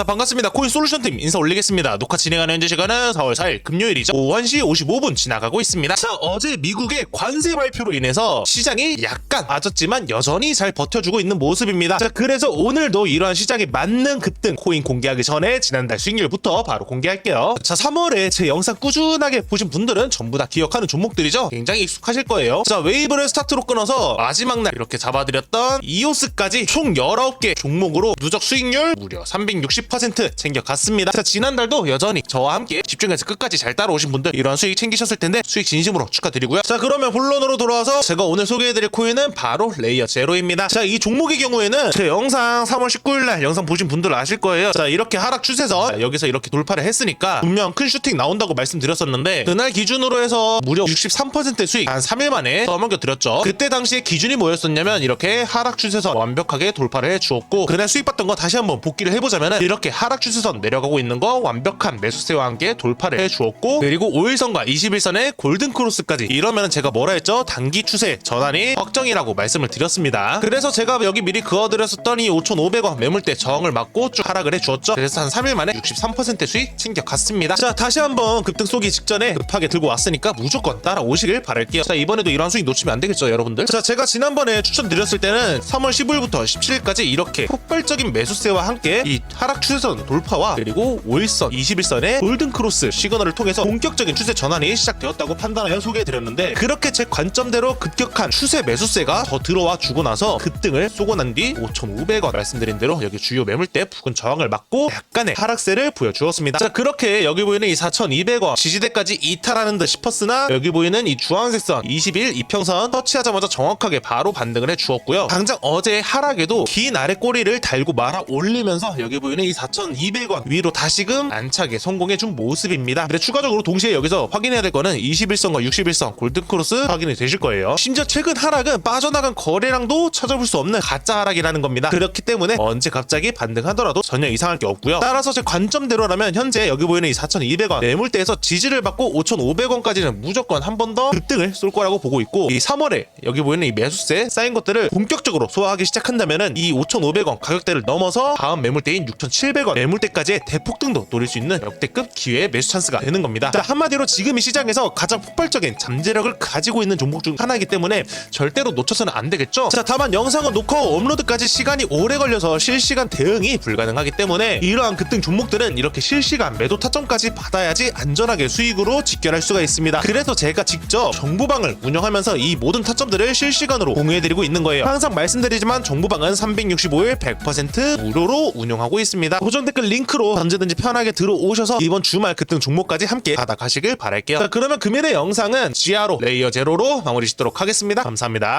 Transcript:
자 반갑습니다. 코인 솔루션 팀 인사 올리겠습니다. 녹화 진행하는 현재 시간은 4월 4일 금요일이죠. 오후 1시 55분 지나가고 있습니다. 자 어제 미국의 관세 발표로 인해서 시장이 약간 빠졌지만 여전히 잘 버텨주고 있는 모습입니다. 자 그래서 오늘도 이러한 시장에 맞는 급등 코인 공개하기 전에 지난달 수익률부터 바로 공개할게요. 자 3월에 제 영상 꾸준하게 보신 분들은 전부 다 기억하는 종목들이죠? 굉장히 익숙하실 거예요. 자 웨이브를 스타트로 끊어서 마지막 날 이렇게 잡아드렸던 이오스까지 총 19개 종목으로 누적 수익률 무려 360% 챙겨갔습니다. 자, 지난달도 여전히 저와 함께 집중해서 끝까지 잘 따라오신 분들 이런 수익 챙기셨을 텐데 수익 진심으로 축하드리고요. 자, 그러면 본론으로 돌아와서 제가 오늘 소개해드릴 코인은 바로 레이어 제로입니다. 자, 이 종목의 경우에는 제 영상 3월 19일 날 영상 보신 분들 아실 거예요. 자, 이렇게 하락 추세선 자, 여기서 이렇게 돌파를 했으니까 분명 큰 슈팅 나온다고 말씀드렸었는데 그날 기준으로 해서 무려 63% 수익 한 3일 만에 써먹여 드렸죠. 그때 당시에 기준이 뭐였었냐면 이렇게 하락 추세선 완벽하게 돌파를 해주었고 그날 수익 봤던 거 다시 한번 복귀를 해보자면 이렇게 하락 추세선 내려가고 있는 거 완벽한 매수세와 함께 돌파를 해주었고 그리고 5일선과 21선의 골든 크로스까지 이러면 제가 뭐라 했죠? 단기 추세 전환이 확정이라고 말씀을 드렸습니다. 그래서 제가 여기 미리 그어드렸었던 이 5,500원 매물대 저항을 맞고 쭉 하락을 해주었죠. 그래서 한 3일 만에 63% 수익 챙겨갔습니다. 자 다시 한번 급등 쏘기 직전에 급하게 들고 왔으니까 무조건 따라오시길 바랄게요. 자 이번에도 이런 수익 놓치면 안 되겠죠 여러분들. 자 제가 지난번에 추천드렸을 때는 3월 15일부터 17일까지 이렇게 폭발적인 매수세와 함께 이 하락 추세선 돌파와 그리고 5일선, 21선의 골든 크로스 시그널을 통해서 본격적인 추세 전환이 시작되었다고 판단하여 소개해드렸는데 그렇게 제 관점대로 급격한 추세 매수세가 더 들어와 주고 나서 급등을 쏘고 난 뒤 5,500원 말씀드린 대로 여기 주요 매물대 부근 저항을 맞고 약간의 하락세를 보여주었습니다. 자 그렇게 여기 보이는 이 4,200원 지지대까지 이탈하는 듯 싶었으나 여기 보이는 이 주황색 선 20일 이평선 터치하자마자 정확하게 바로 반등을 해주었고요. 당장 어제 하락에도 긴 아래 꼬리를 달고 말아 올리면서 여기 보이는 이 4,200원 위로 다시금 안착에 성공해준 모습입니다. 근데 추가적으로 동시에 여기서 확인해야 될 거는 21선과 61선 골든크로스 확인이 되실 거예요. 심지어 최근 하락은 빠져나간 거래량도 찾아볼 수 없는 가짜 하락이라는 겁니다. 그렇기 때문에 언제 갑자기 반등하더라도 전혀 이상할 게 없고요. 따라서 제 관점대로라면 현재 여기 보이는 이 4,200원 매물대에서 지지를 받고 5,500원까지는 무조건 한 번 더 급등을 쏠 거라고 보고 있고 이 3월에 여기 보이는 이 매수세 쌓인 것들을 본격적으로 소화하기 시작한다면은 이 5,500원 가격대를 넘어서 다음 매물대인 6,700원 매물대까지의 대폭등도 노릴 수 있는 역대급 기회의 매수 찬스가 되는 겁니다. 자, 한마디로 지금 이 시장에서 가장 폭발적인 잠재력을 가지고 있는 종목 중 하나이기 때문에 절대로 놓쳐서는 안 되겠죠. 자, 다만 영상은 후 업로드까지 시간이 오래 걸려서 실시간 대응이 불가능하기 때문에 이러한 급등 종목들은 이렇게 실시간 매도 타점까지 받아야지 안전하게 수익으로 직결할 수가 있습니다. 그래서 제가 직접 정보방을 운영하면서 이 모든 타점들을 실시간으로 공유해드리고 있는 거예요. 항상 말씀드리지만 정보방은 365일 100% 무료로 운영하고 있습니다. 고정 댓글 링크로 언제든지 편하게 들어오셔서 이번 주말 급등 종목까지 함께 받아가시길 바랄게요. 자, 그러면 금일의 영상은 지하로 레이어 제로로 마무리 짓도록 하겠습니다. 감사합니다.